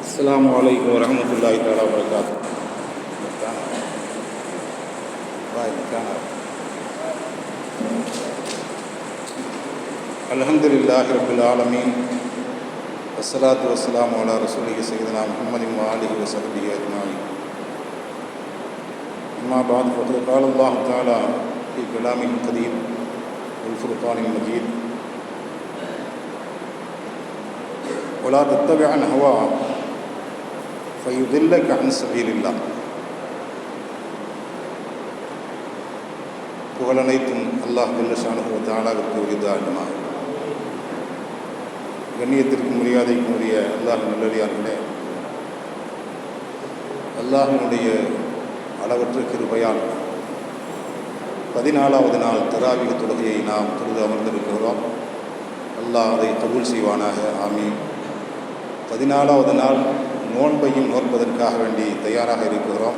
السلام عليكم ورحمة الله تعالى وبركاته الحمد لله رب العالمين والصلاة والسلام على رسوله سيدنا محمد وآله وصحبه أجمعين أما بعد فقد قال الله تعالى في كلامه القديم والفرقان المجيد ولا تتبع الهوى فيضلك عن سبيل الله புகழனைத்தும் அல்லாஹ் ஜல்லஷானு தாளாவிற்கு உரிதாகுமா கண்ணியத்திற்கும் மரியாதைக்கும் உரிய அல்லாஹ் நல்லடியார்களே அல்லாஹினுடைய அளவற்ற கிருபையால் பதினாலாவது நாள் தராவிக தொழுகையை நாம் தொழுது அமர்ந்திருக்கிறோம். அல்லாஹ் அதை கபூல் செய்வானாக. ஆமீன். பதினாலாவது நாள் நோன்பையும் நோற்பதற்காக வேண்டி தயாராக இருக்கிறோம்.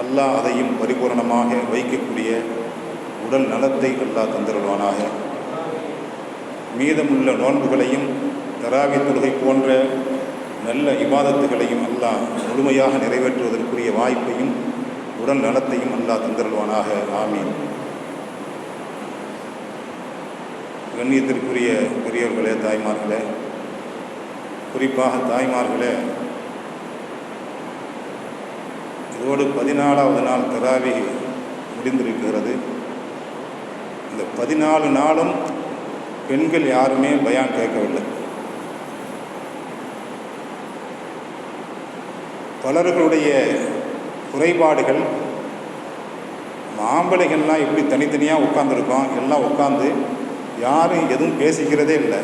அல்லாஹ் அதையும் பரிபூரணமாக வைக்கக்கூடிய உடல் நலத்தை அல்லாஹ் தந்திருவானாக. மீதமுள்ள நோன்புகளையும் தராவி தொழுகை போன்ற நல்ல இபாதத்துகளையும் அல்லாஹ் முழுமையாக நிறைவேற்றுவதற்குரிய வாய்ப்பையும் உடல் நலத்தையும் அல்லாஹ் தந்திருவானாக ஆமீன். கண்ணியத்திற்குரிய பெரியவர்களே தாய்மார்களே குறிப்பாக தாய்மார்களே இதோடு பதினாலாவது நாள் தராவி முடிந்திருக்கிறது. இந்த பதினாலு நாளும் பெண்கள் யாருமே பயான் கேட்கவில்லை. பலர்களுடைய குறைபாடுகள் மாம்பழைகள்லாம் எப்படி தனித்தனியாக உட்காந்துருக்கோம் எல்லாம் உட்காந்து யாரும் எதுவும் பேசிக்கிறதே இல்லை.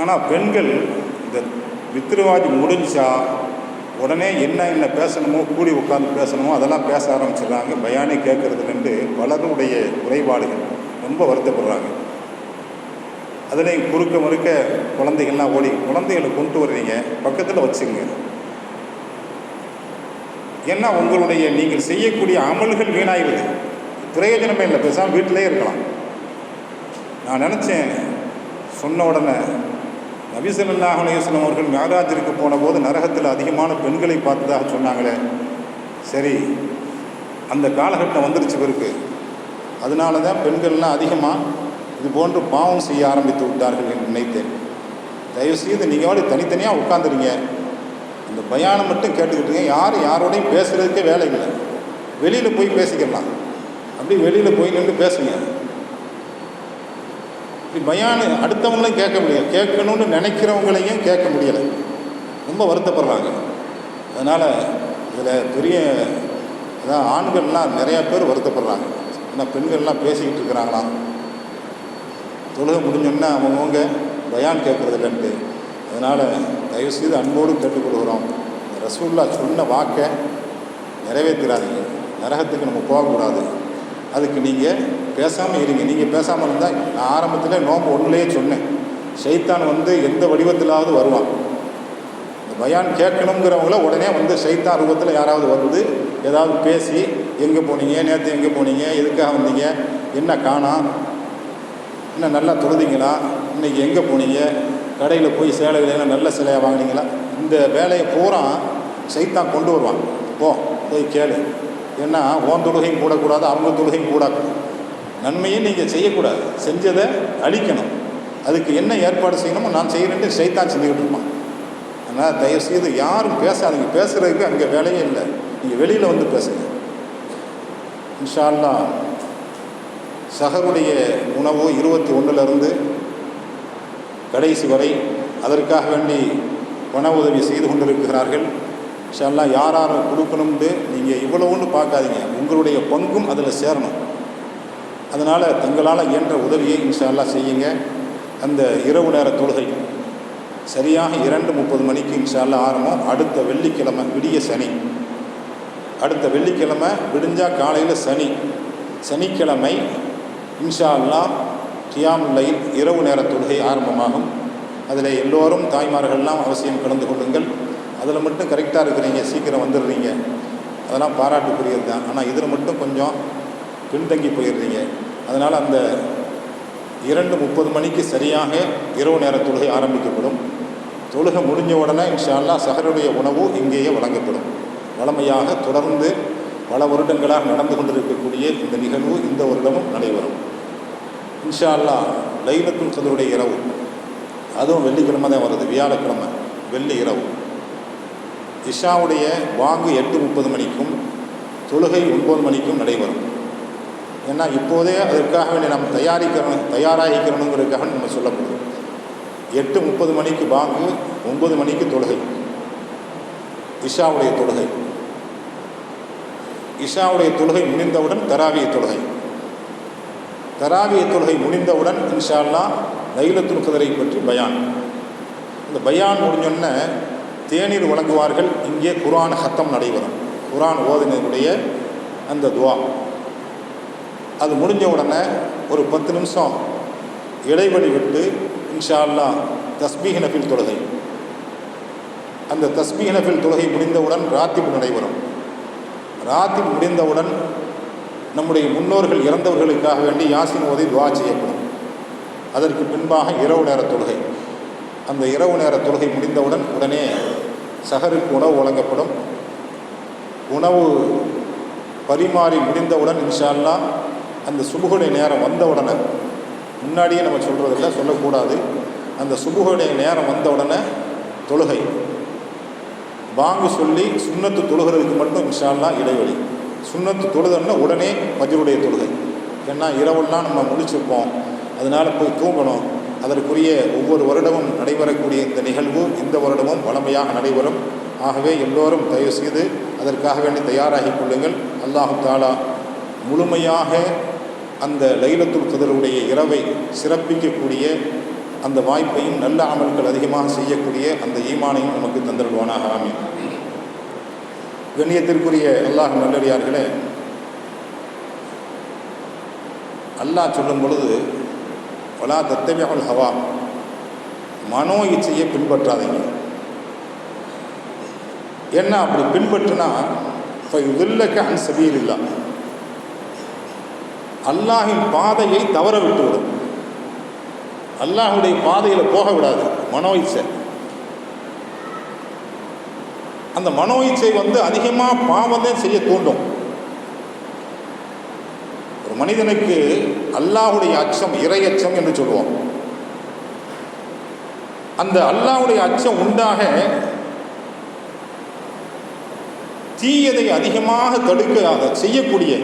ஆனால் பெண்கள் இந்த வித்திருவாதி முடிஞ்சா உடனே என்ன என்ன பேசணுமோ கூடி உட்காந்து பேசணுமோ அதெல்லாம் பேச ஆரம்பிச்சிடுறாங்க. பயானே கேட்குறதுலேருந்து பலருடைய குறைபாடுகள் ரொம்ப வருத்தப்படுறாங்க. அதில் குறுக்க மறுக்க குழந்தைகள்லாம் ஓடி குழந்தைகளை கொண்டு வர்றீங்க பக்கத்தில் வச்சுங்க ஏன்னா உங்களுடைய நீங்கள் செய்யக்கூடிய அமல்கள் வீணாகிடுது பிரயோஜனமே இல்லை பேசாமல் வீட்டிலே இருக்கலாம். நான் நினச்சேன் சொன்ன உடனே நபிசல்லாஹ் அலையுஸ்லாம் அவர்கள் மேராஜிற்கு போன போது நரகத்தில் அதிகமான பெண்களை பார்த்ததாக சொன்னாங்களே. சரி அந்த காலகட்டம் வந்துருச்சு பிறகு. அதனால தான் பெண்கள்லாம் அதிகமாக இது போன்று பாவம் செய்ய ஆரம்பித்து விட்டார்கள் என்று நினைத்தேன். தயவுசெய்து நீங்கள் வாடி தனித்தனியாக உட்காந்துருங்க இந்த பயானம் மட்டும் கேட்டுக்கிட்டுங்க யாரும் யாரோடையும் பேசுகிறதுக்கே வேலை இல்லை. வெளியில் போய் பேசிக்கலாம். அப்படி வெளியில் போய் நின்று பேசுங்க. இப்படி பயானு அடுத்தவங்களையும் கேட்க முடியாது கேட்கணும்னு நினைக்கிறவங்களையும் கேட்க முடியலை. ரொம்ப வருத்தப்படுறாங்க. அதனால் இதில் பெரிய அதான் ஆண்கள்லாம் நிறையா பேர் வருத்தப்படுறாங்க. ஏன்னா பெண்கள்லாம் பேசிக்கிட்டு இருக்கிறாங்களாம். தொழுகை முடிஞ்சோன்னா அவங்கவுங்க பயான் கேட்குறது இல்லைன்ட்டு. அதனால் தயவுசெய்து அன்போடு கேட்டுக்கொள்கிறோம். ரசூல்லா சொன்ன வாக்கை நிறைவேற்றாதீங்க. நரகத்துக்கு நம்ம போகக்கூடாது. அதுக்கு நீங்கள் பேசாமல் இருங்க. நீங்கள் பேசாமல் இருந்தால் நான் ஆரம்பத்தில் நோம்பு ஒன்றுலேயே சொன்னேன். சைத்தான் வந்து எந்த வடிவத்திலாவது வருவான். இந்த பயான் கேட்கணுங்கிறவங்கள உடனே வந்து சைத்தான் ரூபத்தில் யாராவது வந்து ஏதாவது பேசி எங்கே போனீங்க? நேற்று எங்கே போனீங்க? எதுக்காக வந்தீங்க? என்ன காணாம் என்ன நல்லா தொழுதிங்களா? இன்றைக்கி எங்கே போனீங்க? கடையில் போய் சேலைகளெல்லாம் நல்ல சிலையாக வாங்கினீங்களா? இந்த வேலையை பூரா சைத்தான் கொண்டு வருவான். போ போய் கேளு. ஏன்னா ஓன் தொழுகையும் கூடக்கூடாது அவங்க தொழுகையும் கூடக்கூடாது நன்மையும் நீங்கள் செய்யக்கூடாது. செஞ்சதை அழிக்கணும். அதுக்கு என்ன ஏற்பாடு செய்யணுமோ நான் செய்கிறேன்ட்டு சைத்தான் செஞ்சுக்கிட்டு இருப்பான். அதனால் தயவுசெய்து யாரும் பேசாதீங்க. பேசுகிறதுக்கு அங்கே வேலையே இல்லை. நீங்கள் வெளியில் வந்து பேசுங்க. இன்ஷால்லா சகருடைய உணவு இருபத்தி ஒன்றுலேருந்து கடைசி வரை அதற்காக வேண்டி பண உதவி செய்து கொண்டிருக்கிறார்கள். இன்ஷால்லா யார் யாரும் கொடுக்கணும்னு நீங்கள் இவ்வளவுன்னு பார்க்காதீங்க. உங்களுடைய பங்கும் அதில் சேரணும். அதனால் தங்களால் இயன்ற உதவியை இன்ஷால்லா செய்யுங்க. அந்த இரவு நேர தொழுகை. சரியாக இரண்டு முப்பது மணிக்கு இன்ஷால்லா ஆரம்பம். அடுத்த வெள்ளிக்கிழமை விடிய சனி. அடுத்த வெள்ளிக்கிழமை விடிஞ்சா காலையில் சனி. சனிக்கிழமை இன்ஷா அல்லா கியாமுல்லையில் இரவு நேர தொழுகை ஆரம்பமாகும். அதில் எல்லோரும் தாய்மார்கள்லாம் அவசியம் கலந்து கொள்ளுங்கள். அதில் மட்டும் கரெக்டாக இருக்கிறீங்க சீக்கிரம் வந்துடுறீங்க. அதெல்லாம் பாராட்டுக்குரியது தான். ஆனால் இதில் மட்டும் கொஞ்சம் பின்தங்கி போயிடுறீங்க. அதனால் அந்த இரண்டு முப்பது மணிக்கு சரியாக இரவு நேர தொழுகை ஆரம்பிக்கப்படும். தொழுகை முடிஞ்ச உடனே இன்ஷால்லா சகருடைய சஹருடைய உணவு இங்கேயே வழங்கப்படும். வழமையாக தொடர்ந்து பல வருடங்களாக நடந்து கொண்டிருக்கக்கூடிய இந்த நிகழ்வு இந்த வருடமும் நடைபெறும். இன்ஷா அல்லாஹ் லைலத்துல் கதருடைய இரவு. அதுவும் வெள்ளிக்கிழமை தான் வருது வியாழக்கிழமை வெள்ளி இரவு. இஷாவுடைய வாங்கு எட்டு முப்பது மணிக்கும் தொழுகை ஒன்பது மணிக்கும் நடைபெறும். ஏன்னா இப்போதே அதற்காக வேண்டிய நம்ம தயாரிக்கிறோம் தயாராகிக்கிறோங்கிறதுக்காக நம்ம சொல்லப்படுது. எட்டு முப்பது மணிக்கு வாங்கு ஒன்பது மணிக்கு தொழுகை. இஷாவுடைய தொழுகை. இஷாவுடைய தொழுகை முடிந்தவுடன் தராவிய தொழுகை. தராவிய தொழுகை முடிந்தவுடன் இன்ஷால்லா லைலத்துல் கதரை பற்றி பயான். இந்த பயான் முடிஞ்சோடனே தேநீர் வழங்குவார்கள். இங்கே குரான் ஹத்தம் நடைபெறும். குரான் ஓதினருடைய அந்த துவா. அது முடிஞ்ச உடனே ஒரு பத்து நிமிஷம் இடைவெளி விட்டு இன்ஷா அல்லாஹ் தஸ்பீஹ் நஃபில் தொழுகை. அந்த தஸ்பீஹ் நஃபில் தொழுகை முடிந்தவுடன் ராத்திப் நடைபெறும். ராத்திப் முடிந்தவுடன் நம்முடைய முன்னோர்கள் இறந்தவர்களுக்காக வேண்டி யாசின் ஓதி துவா செய்யப்படும். அதற்கு பின்பாக இரவு நேர தொழுகை. அந்த இரவு நேர தொழுகை முடிந்தவுடன் உடனே சகருக்கு உணவு வழங்கப்படும். உணவு பரிமாறி முடிந்தவுடன் இன்ஷால்லா அந்த சுபுகுடைய நேரம் வந்தவுடனே முன்னாடியே நம்ம சொல்கிறதில்ல சொல்லக்கூடாது. அந்த சுபுகுடைய நேரம் வந்தவுடனே தொழுகை. பாங்கு சொல்லி சுண்ணத்து தொழுகிறதுக்கு மட்டும் இன்ஷால்லா இடைவெளி. சுண்ணத்து தொழுதன்னா உடனே பஜருடைய தொழுகை. ஏன்னா இரவெல்லாம் நம்ம முடிச்சிருப்போம் அதனால் போய் தூங்கணும். அதற்குரிய ஒவ்வொரு வருடமும் நடைபெறக்கூடிய இந்த நிகழ்வு இந்த வருடமும் வளமையாக நடைபெறும். ஆகவே எல்லோரும் தயவு செய்து அதற்காக வேண்டி தயாராகிக் கொள்ளுங்கள். அல்லாஹு தாலா முழுமையாக அந்த லைலத்துல் கதருடைய இரவை சிறப்பிக்கக்கூடிய அந்த வாய்ப்பையும் நல்ல அமல்கள் அதிகமாக செய்யக்கூடிய அந்த ஈமானையும் நமக்கு தந்தருள்வானாக. ஆமீன். கண்ணியத்திற்குரிய அல்லாஹ் நல்லடியார்களே அல்லாஹ் சொல்லும் பொழுது பலா தத்தவியல் ஹவா மனோ இச்சையை பின்பற்றாதீங்க. ஏன்னா அப்படி பின்பற்றினா வில்லக்க அன் சபீர் இல்லா அல்லாஹின் பாதையை தவற விட்டுவிடும் அல்லாஹுடைய பாதையில் போக விடாது மனோ இச்சை. அந்த மனோ இச்சை வந்து அதிகமாக பாவத்தை செய்ய தூண்டும். ஒரு மனிதனுக்கு அல்லாஹுடைய அச்சம் இறை அச்சம் என்று சொல்லுவோம். அந்த அல்லாஹுடைய அச்சம் உண்டாக தீயதை அதிகமாக தடுக்க அதை செய்யக்கூடிய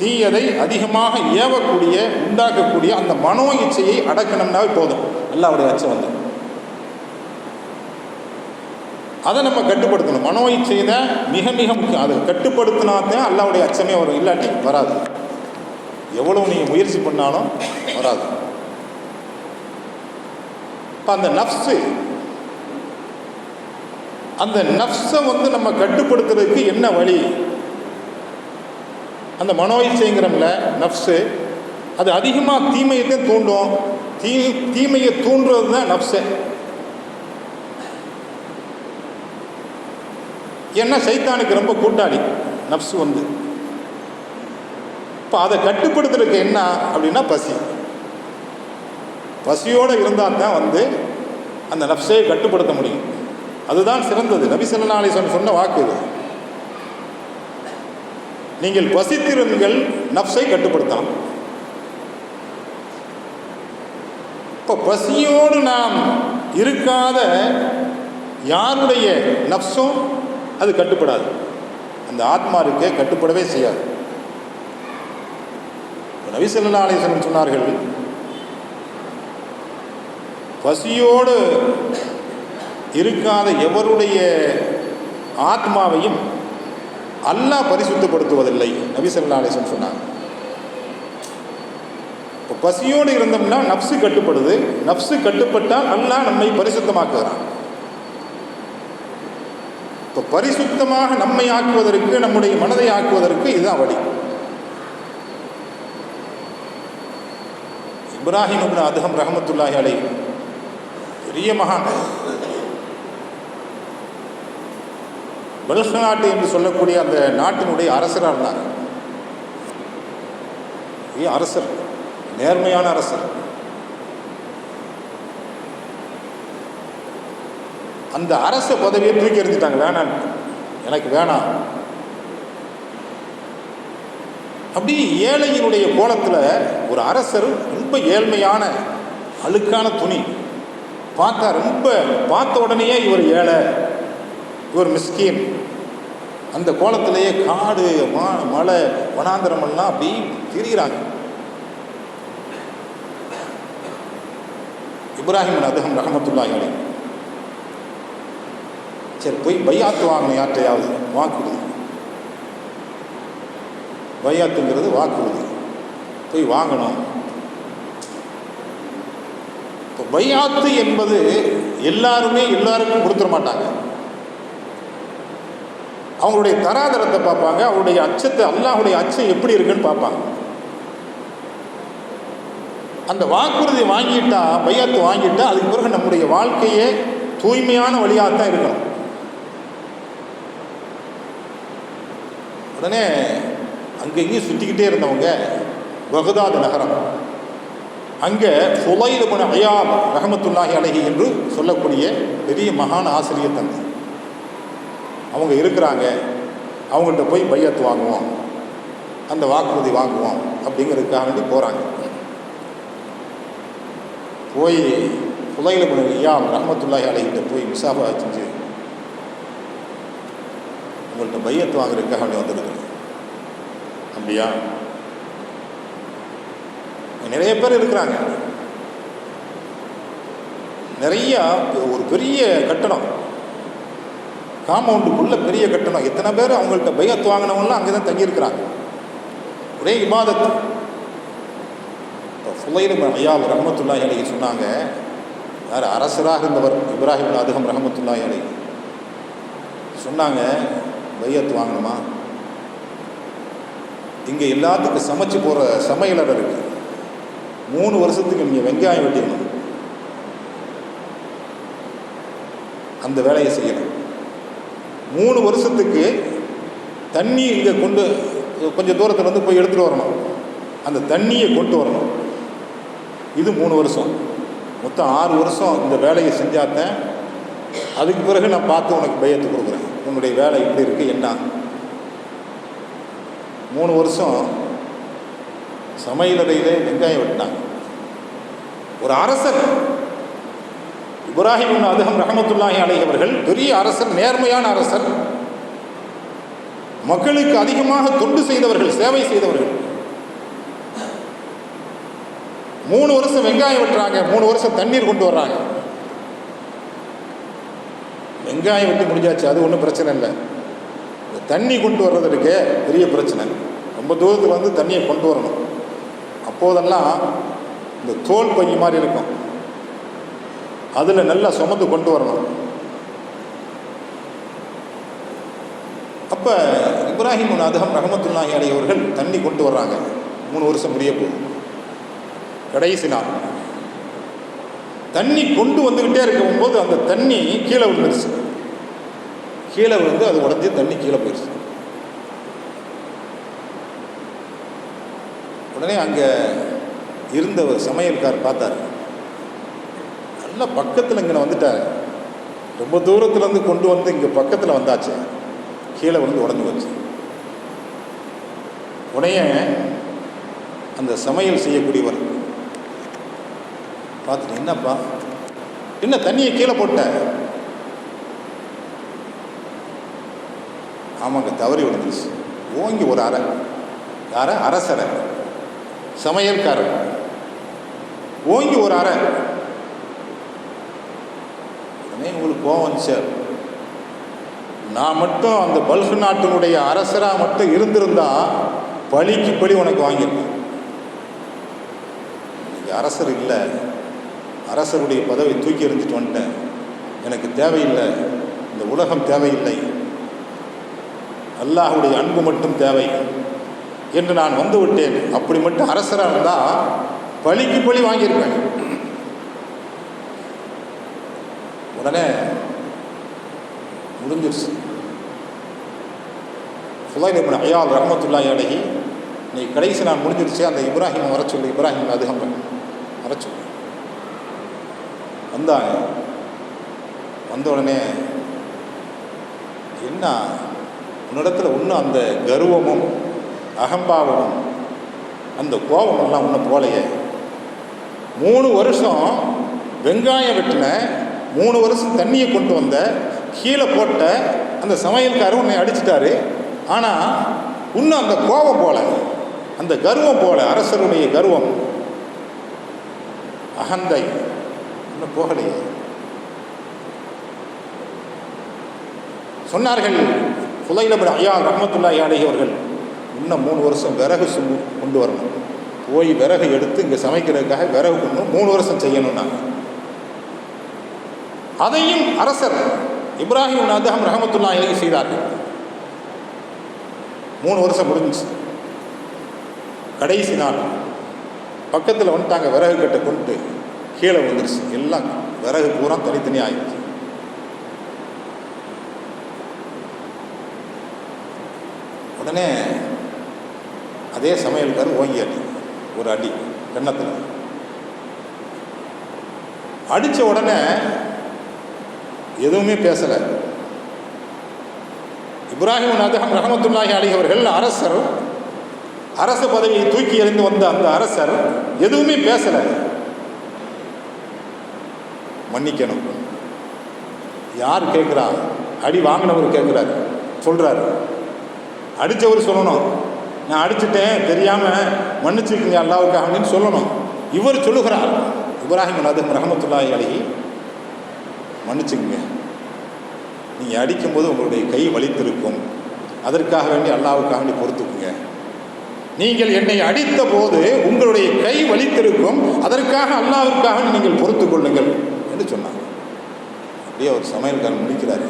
தீயதை அதிகமாக ஏவக்கூடிய உண்டாக்கக்கூடிய அந்த மனோ இச்சையை அடக்கணும்னாவே போதும். அல்லாவுடைய அச்சம் வந்து. அதை நம்ம கட்டுப்படுத்தணும். மனோ இச்சையை தான் மிக மிக முக்கியம். அதை கட்டுப்படுத்தினா தான் அல்லாவுடைய அச்சமே வரும். இல்லாட்டி வராது. எவ்வளோ நீங்கள் முயற்சி பண்ணாலும் வராது. இப்போ அந்த நஃப்ஸு அந்த நஃப்ஸை வந்து நம்ம கட்டுப்படுத்துறதுக்கு என்ன வழி? அந்த மனோ இச்சைங்கிறோம்ல நஃப்ஸு அது அதிகமாக தீமையை தூண்டும். தீ தீமையை தூண்டுறது தான் நஃப்ஸு. ஏன்னா சைத்தானுக்கு ரொம்ப கூட்டாளி? நப்சு வந்து. இப்போ அதை கட்டுப்படுத்துறதுக்கு என்ன அப்படின்னா பசி. பசியோடு இருந்தால் தான் வந்து அந்த நப்சையை கட்டுப்படுத்த முடியும். அதுதான் சிறந்தது. நபி சொல்லா அலிஸ்வன் சொன்ன வாக்கு இது. நீங்கள் பசித்திருங்கள் நப்சை கட்டுப்படுத்தலாம். இப்போ பசியோடு நாம் இருக்காத யாருடைய நஃப்ஸும் அது கட்டுப்படாது. அந்த ஆத்மா இருக்கே கட்டுப்படவே செய்யாது. நபி சொன்னார்கள் பசியோடு இருக்காத எவருடைய ஆத்மாவையும் அல்லாஹ் பரிசுத்தப்படுத்துவதில்லை நபி சொன்னார் சொன்னாங்க. இப்போ பசியோடு இருந்தோம்னா நப்சு கட்டுப்படுது நப்சு கட்டுப்பட்டால் அல்லாஹ் நம்மை பரிசுத்தமாக்குகிறான். இப்போ பரிசுத்தமாக நம்மை ஆக்குவதற்கு நம்முடைய மனதை ஆக்குவதற்கு இதுதான் வழி இப்ராஹிம் இப்னு அதுகம் ரஹமத்துல்லாஹி அலை பெரிய மகான். பல்க நாட்டு என்று சொல்லக்கூடிய அந்த நாட்டினுடைய அரசராக இருந்தார் அரசர் நேர்மையான அரசர். அந்த அரச பதவியை தூக்கி எறிஞ்சிட்டாங்க. வேணாம் எனக்கு வேணாம். அப்படி ஏழையினுடைய கோலத்தில் ஒரு அரசர் ரொம்ப ஏழ்மையான அழுக்கான துணி. பார்த்தா ரொம்ப பார்த்த உடனேயே இவர் ஏழை இவர் மிஸ்கீன். அந்த கோலத்திலேயே காடு மா மலை வனாந்திரமெல்லாம் அப்படி திரிகிறாங்க இப்ராஹிம் அதகம் ரஹமத்துல்லாஹி அலைஹி. சரி போய் பையாத்து வாங்கணும் யார்கிட்டையாவது. வாக்குறுதி. பையாத்துங்கிறது வாக்குறுதி. போய் வாங்கணும். இப்போ பையாத்து என்பது எல்லாருமே எல்லாருக்கும் கொடுத்துட மாட்டாங்க. அவங்களுடைய தராதரத்தை பார்ப்பாங்க அவருடைய அச்சத்தை அல்லாஹுடைய அச்சம் எப்படி இருக்குன்னு பார்ப்பாங்க. அந்த வாக்குறுதி வாங்கிட்டா பையாத்து வாங்கிட்டா அதுக்கு பிறகு நம்முடைய வாழ்க்கையே தூய்மையான வழியாக தான் இருக்கணும். உடனே அங்கே இங்கேயும் சுற்றிக்கிட்டே இருந்தவங்க பகதாத் நகரம். அங்கே ஃபுலைல் குண அயாம் ரஹமத்துல்லாஹி அலஹி என்று சொல்லக்கூடிய பெரிய மகான் ஆசிரியர் தந்தை. அவங்க இருக்கிறாங்க அவங்கள்ட்ட போய் பையத்து வாங்குவோம் அந்த வாக்குறுதி வாங்குவோம் அப்படிங்கிறதுக்காக வேண்டி போகிறாங்க போய் புலையில் குண ஐயா ரஹமத்துல்லாஹி அலஹிட்ட போய் முசாஃபா செஞ்சு உங்கள்கிட்ட பையத்து வாங்குறதுக்காக அப்படி வந்திருக்கிறேன் அப்படியா? நிறைய பேர் இருக்கிறாங்க. நிறைய ஒரு பெரிய கட்டணம். காம்பவுண்டுக்குள்ள பெரிய கட்டணம். எத்தனை பேர் அவங்கள்ட்ட பையத்து வாங்கினவங்களாம் அங்கே தான் தங்கியிருக்கிறாங்க. ஒரே இபாதத்து. இப்போ ஃபுல்லையில் ஐயால் ரஹமத்துல்லாஹி அலி சொன்னாங்க யார் அரசராக இருந்தவர் இப்ராஹிம் அதுகம் ரஹமத்துல்லாஹி அலி சொன்னாங்க பையத்து வாங்கணுமா? இங்கே எல்லாத்துக்கும் சமைச்சு போகிற சமையலறை இருக்குது மூணு வருஷத்துக்கு நீங்கள் வெங்காயம் வெட்டிடணும் அந்த வேலையை செய்யணும். மூணு வருஷத்துக்கு தண்ணி இங்கே கொண்டு கொஞ்சம் தூரத்தில் வந்து போய் எடுத்துகிட்டு வரணும். அந்த தண்ணியை கொண்டு வரணும். இது மூணு வருஷம். மொத்தம் ஆறு வருஷம் இந்த வேலையை செஞ்சாத்தேன் அதுக்கு பிறகு நான் பார்த்து உனக்கு பையத்து கொடுக்குறேன். உன்னுடைய வேலை இப்படி இருக்குது என்ன? மூணு வருஷம் சமையலறையிலே வெங்காயம் வெட்டினாங்க. ஒரு அரசர் இப்ராஹிம் அதுகம் ரஹமத்துல்லாஹி அலைஹி அவர்கள் பெரிய அரசர் நேர்மையான அரசர் மக்களுக்கு அதிகமாக தொண்டு செய்தவர்கள் சேவை செய்தவர்கள். மூணு வருஷம் வெங்காயம் வெட்டுறாங்க மூணு வருஷம் தண்ணீர் கொண்டு வர்றாங்க. வெங்காயம் வெட்டி முடிஞ்சாச்சு அது ஒன்றும் பிரச்சனை இல்லை. இந்த தண்ணி கொண்டு வர்றதுக்கு பெரிய பிரச்சனை. ரொம்ப தூரத்தில் வந்து தண்ணியை கொண்டு வரணும். அப்போதெல்லாம் இந்த தோல் பஞ்சு மாதிரி இருக்கும். அதில் நல்லா சுமந்து கொண்டு வரணும். அப்போ இப்ராஹிம் அதகம் ரஹமத்துல்லாஹி அலி அவர்கள் தண்ணி கொண்டு வர்றாங்க. மூணு வருஷம் முடிய போகுது. கடைசி நாள். தண்ணி கொண்டு வந்துக்கிட்டே இருக்கும்போது அந்த தண்ணி கீழே விழுந்துருச்சு. கீழே விழுந்து அது உடஞ்சி தண்ணி கீழே போயிடுச்சு. உடனே அங்கே இருந்த ஒரு சமையல்கார் பார்த்தார். நல்லா பக்கத்தில் இங்கே வந்துட்டார். ரொம்ப தூரத்துலேருந்து கொண்டு வந்து இங்கே பக்கத்தில் வந்தாச்சு. கீழே விழுந்து உடஞ்சி வச்சு உடனே அந்த சமையல் செய்யக்கூடியவர் பார்த்துட்டு என்னப்பா? என்ன தண்ணியை கீழே போட்ட? ஆமாங்க தவறி விழுந்துருச்சு. ஓங்கி ஒரு அறை. யார? அரசரை. சமையல்காரர். ஓங்கி ஒரு அறை. உடனே உங்களுக்கு கோவம் வந்துச்சு. நான் மட்டும் அந்த பல்கு நாட்டினுடைய அரசராக மட்டும் இருந்திருந்தா பழிக்கு பழி உனக்கு வாங்கியிருப்பேன். இன்றைக்கி அரசர் இல்லை. அரசருடைய பதவி தூக்கி எறிஞ்சிட்டு வந்துட்டேன். எனக்கு தேவையில்லை. இந்த உலகம் தேவையில்லை. அல்லாஹுடைய அன்பு மட்டும் தேவை. என்று நான் வந்து விட்டேன். அப்படி மட்டும் அரசராக இருந்தால் பழிக்கு பழி வாங்கியிருப்பேன். உடனே முடிஞ்சிருச்சு. ஃபுலைன் இப்னு ஐயா ரஹமத்துல்லா அலைஹி நீ கடைசி நான் முடிஞ்சிருச்சு அந்த இப்ராஹிம் வர சொல்லு இப்ராஹிம் அதுகம் வர சொல்லு. வந்தாங்க. வந்த உடனே என்ன உன்னிடத்தில் இன்னும் அந்த கர்வமும் அகம்பாவமும் அந்த கோபமெல்லாம் ஒன்றும் போலையே. மூணு வருஷம் வெங்காயம் வெட்டின மூணு வருஷம் தண்ணியை கொண்டு வந்த கீழே போட்ட அந்த சமையல்காரர் உன்னை அடிச்சிட்டாரு. ஆனால் இன்னும் அந்த கோபம் போல அந்த கர்வம் போல அரசருடைய கர்வம். அகந்தை இன்னும் போகலையே. சொன்னார்கள் புலையிலபர் ஐயா ரஹமத்துல்லா யாழகி அவர்கள் இன்னும் மூணு வருஷம் விறகு சுமு கொண்டு வரணும். போய் விறகு எடுத்து இங்கே சமைக்கிறதுக்காக விறகு கொண்டு மூணு வருஷம் செய்யணும்னாங்க அதையும் அரசர் இப்ராஹிம் நாதகம் ரஹமத்துல்லா இலகி செய்தார்கள். மூணு வருஷம் முடிஞ்சுச்சு. கடைசி நாள் பக்கத்தில் வந்துட்டாங்க விறகு கட்டை கொண்டு கீழே வந்துருச்சு எல்லாம் விறகு பூரா தனித்தனியாக ஆயிடுச்சு. உடனே அதே சமையல்காரர் ஓங்கி அடி ஒரு அடி கன்னத்தில் அடித்த உடனே எதுவுமே பேசலை. இப்ராஹிம் நதகம் ரஹமத்துல்லாஹி அலி அவர்கள் அரசர் அரச பதவியை தூக்கி எறிந்து வந்த அந்த அரசர் எதுவுமே பேசலை. மன்னிக்கணும். யார் கேட்குறா? அடி வாங்கினவர் கேட்குறாரு. சொல்கிறாரு அடித்தவர் சொல்லணும். நான் அடிச்சிட்டேன் தெரியாமல் மன்னிச்சுக்கங்க அல்லாவுக்காக அப்படின்னு சொல்லணும். இவர் சொல்லுகிறார். இப்ராஹிம் நதம் ரஹமத்துல்லாஹி அலி மன்னிச்சுக்கங்க நீங்கள் அடிக்கும்போது உங்களுடைய கை வலித்திருக்கும். அதற்காக வேண்டி அல்லாவுக்காக வேண்டி பொறுத்துக்குங்க. நீங்கள் என்னை அடித்த போது உங்களுடைய கை வலித்திருக்கும். அதற்காக அல்லாவிற்காக நீங்கள் பொறுத்து கொள்ளுங்கள் என்று சொன்னாங்க அப்படியே அவர் சமையல்காரன் முடிக்கிறாரு.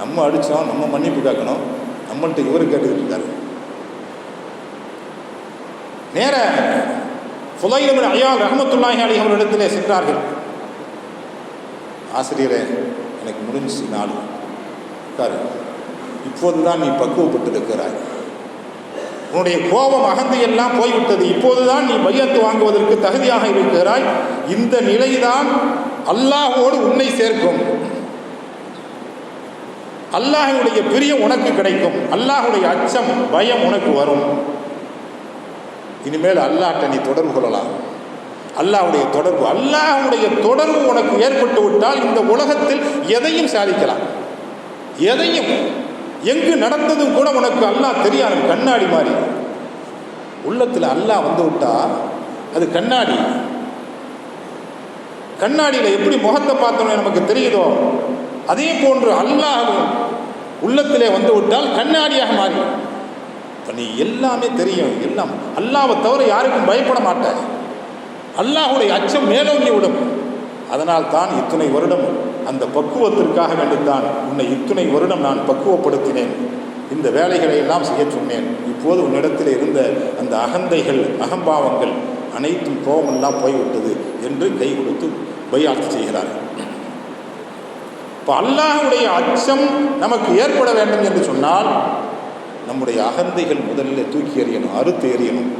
நம்ம அடித்தோம் நம்ம மன்னிப்பு கேட்கணும். நம்மள்கிட்ட இவர் கேட்டுக்கிட்டு இருக்காரு. நேர ஃபுலைலபின் ஐயா ரஹமத்துல்லாஹி அலி அவர்களிடத்திலே சென்றார்கள். ஆசிரியரே எனக்கு முடிஞ்சு நாள் உட்காரு. இப்போதுதான் நீ பக்குவப்பட்டு இருக்கிறாய் உன்னுடைய கோபம் அகந்தை எல்லாம் போய்விட்டது. இப்போதுதான் நீ பையத்து வாங்குவதற்கு தகுதியாக இருக்கிறாய். இந்த நிலைதான் அல்லாஹோடு உன்னை சேர்க்கும். அல்லாஹுடைய பிரியம் உனக்கு கிடைக்கும். அல்லாஹுடைய அச்சம் பயம் உனக்கு வரும். இனிமேல் அல்லாட்ட நீ தொடர்பு கொள்ளலாம். அல்லாஹுடைய தொடர்பு அல்லாஹுடைய தொடர்பு உனக்கு ஏற்பட்டு விட்டால் இந்த உலகத்தில் எதையும் சாதிக்கலாம். எதையும் எங்கு நடந்ததும் கூட உனக்கு அல்லாஹ் தெரியாது. கண்ணாடி மாதிரி. உள்ளத்தில் அல்லாஹ் வந்து விட்டா அது கண்ணாடி. கண்ணாடியில் எப்படி முகத்தை பார்த்தோன்னு நமக்கு தெரியுதோ? அதே போன்று அல்லாஹ் உள்ளத்திலே வந்து விட்டால் கண்ணாடியாக மாறிடும். இப்போ நீ எல்லாமே தெரியும் எல்லாம். அல்லாவை தவிர யாருக்கும் பயப்பட மாட்டார் அல்லாஹுடைய அச்சம் மேலோங்கி விடும். அதனால் தான் இத்துணை வருடம் அந்த பக்குவத்திற்காக வேண்டித்தான் உன்னை இத்துணை வருடம் நான் பக்குவப்படுத்தினேன். இந்த வேலைகளை எல்லாம் செய்ய சொன்னேன். இப்போது உன்னிடத்தில் இருந்த அந்த அகந்தைகள் அகம்பாவங்கள் அனைத்தும் கோபமெல்லாம் போய்விட்டது என்று கை கொடுத்து பையாத்து செய்கிறார்கள். இப்போ அல்லாஹுடைய அச்சம் நமக்கு ஏற்பட வேண்டும் என்று சொன்னால் நம்முடைய அகந்தைகள் முதலில் தூக்கி எறியணும் அறுத்து எறியணும்.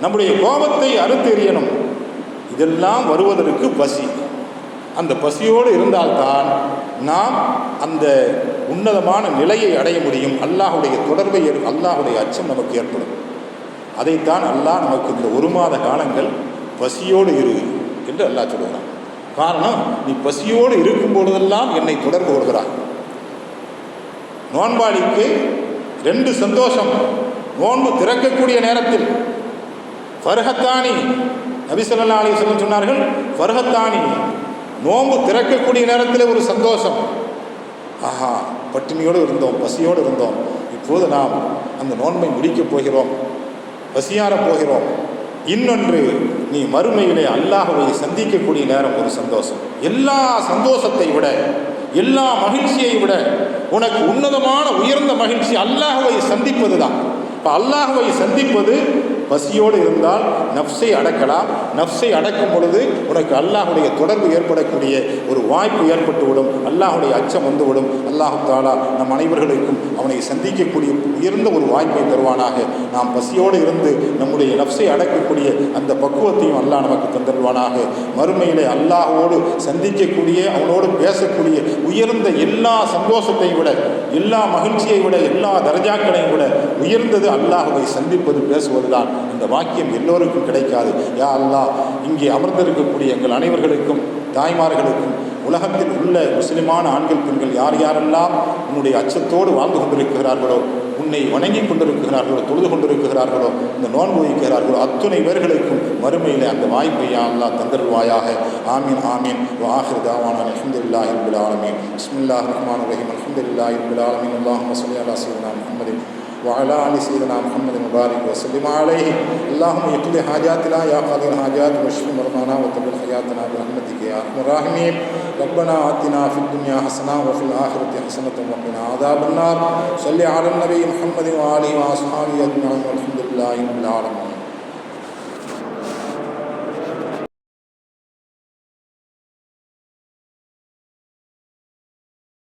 நம்முடைய கோபத்தை அறுத்து எறியணும். இதெல்லாம் வருவதற்கு பசி. அந்த பசியோடு இருந்தால்தான் நாம் அந்த உன்னதமான நிலையை அடைய முடியும். அல்லாஹுடைய தொடர்பை ஏற்- அல்லாஹுடைய அச்சம் நமக்கு ஏற்படும். அதைத்தான் அல்லாஹ் நமக்கு இந்த ஒரு மாத காலங்கள் பசியோடு இரு என்று அல்லாஹ் சொல்லுகிறான். காரணம் நீ பசியோடு இருக்கும் பொழுதெல்லாம் என்னை தொடர்பு கொள்கிறாய். நோன்பாளிக்கு ரெண்டு சந்தோஷம் நோன்பு திறக்கக்கூடிய நேரத்தில். ஃபர்ஹத்தானி நபிசல்லா அலிஸ்லம் சொன்னார்கள் ஃபர்ஹத்தானி நோன்பு திறக்கக்கூடிய நேரத்தில் ஒரு சந்தோஷம். ஆஹா பட்டினியோடு இருந்தோம் பசியோடு இருந்தோம். இப்போது நாம் அந்த நோன்பை முடிக்கப் போகிறோம் பசியாரப் போகிறோம். இன்னொன்று நீ மறுமையிலே அல்லாஹுவை சந்திக்கக்கூடிய நேரம் ஒரு சந்தோஷம். எல்லா சந்தோஷத்தை விட எல்லா மகிழ்ச்சியை விட உனக்கு உன்னதமான உயர்ந்த மகிழ்ச்சி அல்லாஹுவை சந்திப்பது தான் இப்போ அல்லாஹுவை சந்திப்பது பசியோடு இருந்தால் நஃப்ஸை அடக்கலாம். நஃப்ஸை அடக்கும் பொழுது உனக்கு அல்லாஹுடைய தொடர்பு ஏற்படக்கூடிய ஒரு வாய்ப்பு ஏற்பட்டுவிடும். அல்லாஹுடைய அச்சம் வந்துவிடும். அல்லாஹு தாலா நம் அனைவர்களுக்கும் அவனை சந்திக்கக்கூடிய உயர்ந்த ஒரு வாய்ப்பை தருவானாக. நாம் பசியோடு இருந்து நம்முடைய நஃப்ஸை அடக்கக்கூடிய அந்த பக்குவத்தையும் அல்லாஹ் நமக்கு தந்தருவானாக மறுமையிலே அல்லாஹோடு சந்திக்கக்கூடிய அவனோடு பேசக்கூடிய உயர்ந்த எல்லா சந்தோஷத்தையும் விட எல்லா மகிழ்ச்சியை விட எல்லா தரஜாக்களையும் விட உயர்ந்தது அல்லாஹுவை சந்திப்பது பேசுவதுதான். இந்த வாக்கியம் எல்லோருக்கும் கிடைக்காது. யா அல்லாஹ் இங்கே அமர்ந்திருக்கக்கூடிய எங்கள் அனைவர்களுக்கும் தாய்மார்களுக்கும் உலகத்தில் உள்ள முஸ்லிமான ஆண்கள் பெண்கள் யார் யாரெல்லாம் உன்னுடைய அச்சத்தோடு வாழ்ந்து கொண்டிருக்கிறார்களோ உன்னை வணங்கி கொண்டிருக்கிறார்களோ தொழுது கொண்டிருக்கிறார்களோ இந்த நோன்பு வைக்கிறார்களோ அத்துணை பேர்களுக்கும் மறுமையில் அந்த வாய்ப்பை யா அல்லாஹ் தந்தருவாயாக ஆமீன் ஆமீன். வாஹிர் தாவான அலமதுல்லாஹி ரபில் ஆலமீன். பிஸ்மில்லாஹ் ரஹ்மான் ரஹீம். அலமதுல்லாஹி ரபில் ஆலமீன். அல்லாஹ் சொல்லி அலா சீனா முஹம்மதின். وعلى آل سيدنا محمد مبارك وسلم عليه. اللهم يقضي حاجاتنا يا قاضي الحاجات واشف مرضانا وطول حياتنا برحمتك يا أرحم الراحمين. ربنا آتنا في الدنيا حسنة وفي الآخرة حسنة وقنا عذاب النار. صل على النبي محمد وآله وأصحابه أجمعين والحمد لله رب العالمين.